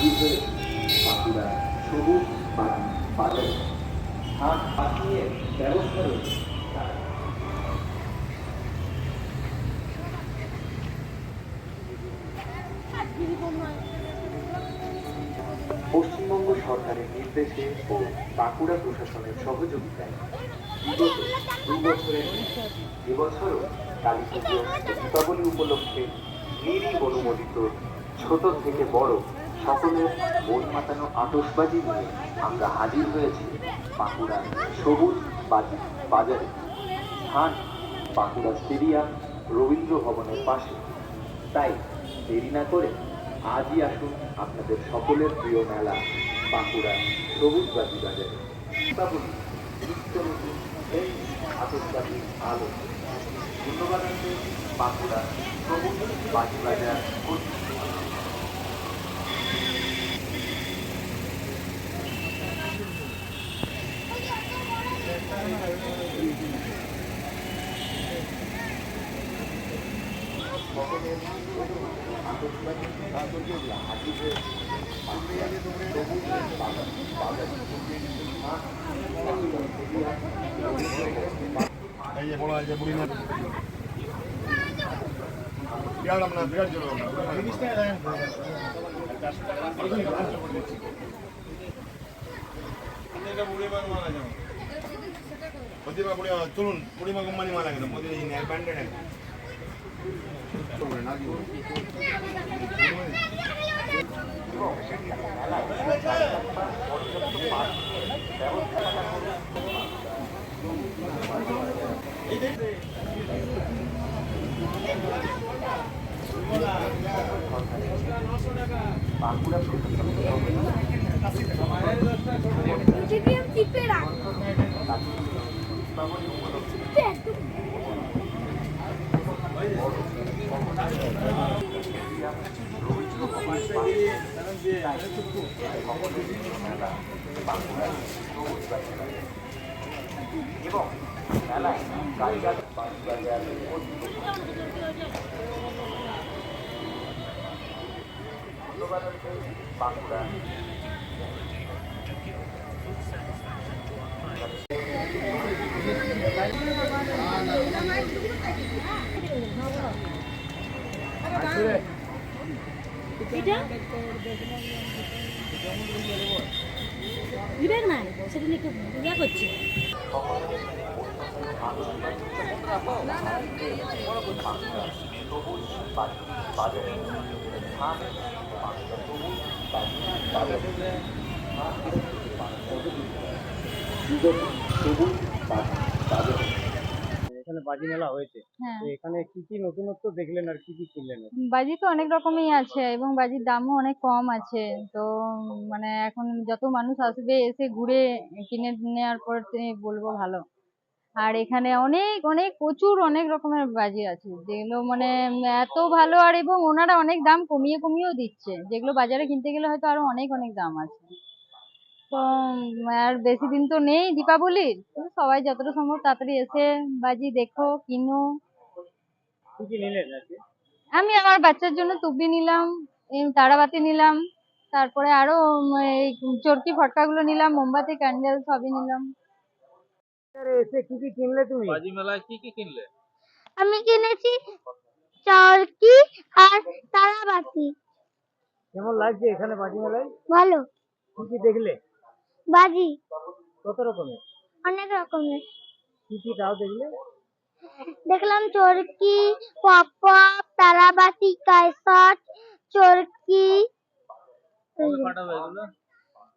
বাঁকিয়ে বাঁকুড়া সবুজ বাড়ি বাজারে হাত বাঁকিয়ে ব্যবস্থা রয়েছে পশ্চিমবঙ্গ সরকারের নির্দেশে ও বাঁকুড়া প্রশাসনের সহযোগিতায় বিগত দু বছরের এবছরও কালী দীপাবলি উপলক্ষে নিরই অনুমোদিত ছোট থেকে বড় সকলের মন মাতানো আতসবাজি নিয়ে আমরা হাজির হয়েছি বাঁকুড়া সবুজ বাজি বাজারে। স্থান বাঁকুড়া স্টেডিয়াম রবীন্দ্র ভবনের পাশে। তাই দেরি না করে আজই আসুন আপনাদের সকলের প্রিয় মেলা বাঁকুড়া সবুজ বাজি বাজারে। আলো। ধন্যবাদ বাঁকুড়া সবুজ বাজি বাজার এই যে বড় আছে বুড়ি না বিরাট আমরা বিরাট জোর প্রতিমা চলুন বুড়িমা কোম্পানি মারা গেল মোদি ব্যান্ডেড বাঁকুড়া টিপে রাখ দীপাবলি উপলক্ষে টিপে একদম এবং মেলায় কারিগর বাজি বাজার ধন্যবাদ আছে বাঁকুড়া এটা? বিবেক নাই সেটা নিয়ে একটু ইয়া করছে। সবুজ বাজি এখানে বাজি মেলা হয়েছে। হ্যাঁ। তো এখানে কি কি নতুনত্ব দেখলেন আর কি কি কিনলেন? বাজি তো অনেক রকমই আছে এবং বাজির দামও অনেক কম আছে। তো মানে এখন যত মানুষ আসবে এসে ঘুরে কিনে নেওয়ার পর বলব ভালো। আর এখানে অনেক অনেক প্রচুর অনেক রকমের বাজি আছে। যেগুলো মানে এত ভালো আর এবং ওনারা অনেক দাম কমিয়ে কমিয়েও দিচ্ছে। যেগুলো বাজারে কিনতে গেলে হয়তো আরও অনেক অনেক দাম আছে। আর বেশি দিন তো নেই দীপাবলির। সবাই যতটা সম্ভব তাড়াতাড়ি এসে বাজি দেখো কিনো। আমি আমার বাচ্চার জন্য টুপি নিলাম তারাবাতি নিলাম তারপরে আরও এই চরকি ফটকাগুলো নিলাম মোমবাতি ক্যান্ডেল সবই নিলাম। এসে কি কি কিনলে তুমি? বাজি মেলায় কি কি কিনলে? আমি কিনেছি চরকি আর তারাবাতি। কেমন লাগছে এখানে বাজি মেলায়? ভালো। কি কি দেখলে? বাজি। কত রকমের? অনেক রকমের। কি কি তাও দেখলে? দেখলাম চরকি পপ তারাবাতি কায়সাট চরকি। এগুলো?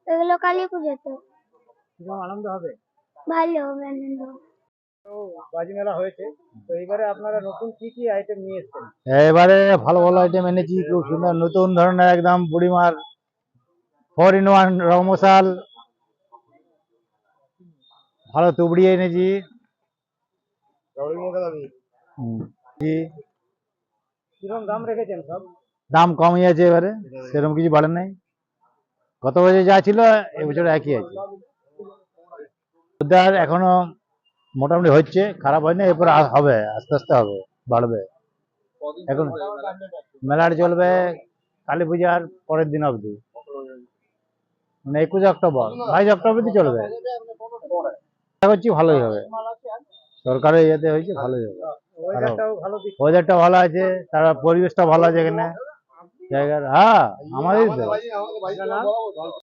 এগুলো কালী পুজোতে আনন্দ হবে। ভালো হবে আনন্দ বাজি মেলা হয়েছে। তো এবারে আপনারা নতুন কি কি আইটেম নিয়ে এসেছেন? এবারে ভালো ভালো আইটেম এনেছি খুব সুন্দর নতুন ধরনের একদম বুড়িমার ফোর ইন ওয়ান রং মশাল ভালো তুবড়ি এনেছি। দাম রেখেছেন সব? দাম কমই আছে এবারে সেরকম কিছু বাড়ে নাই। গত বছর যা ছিল এবছর একই আছে। উদ্ধার এখনও মোটামুটি হচ্ছে খারাপ হয়নি এরপর হবে আস্তে আস্তে হবে বাড়বে। এখন মেলাটা? মেলাটা চলবে কালী পূজার পরের দিন অবধি। মানে একুশে অক্টোবর বাইশ অক্টোবর অব্দি চলবে। করছি ভালোই হবে। সরকারের ইয়েতে হয়েছে ভালোই হবে। ওয়েদারটা ভালো আছে তারা পরিবেশটা ভালো আছে এখানে। জায়গার হ্যাঁ আমাদের তো?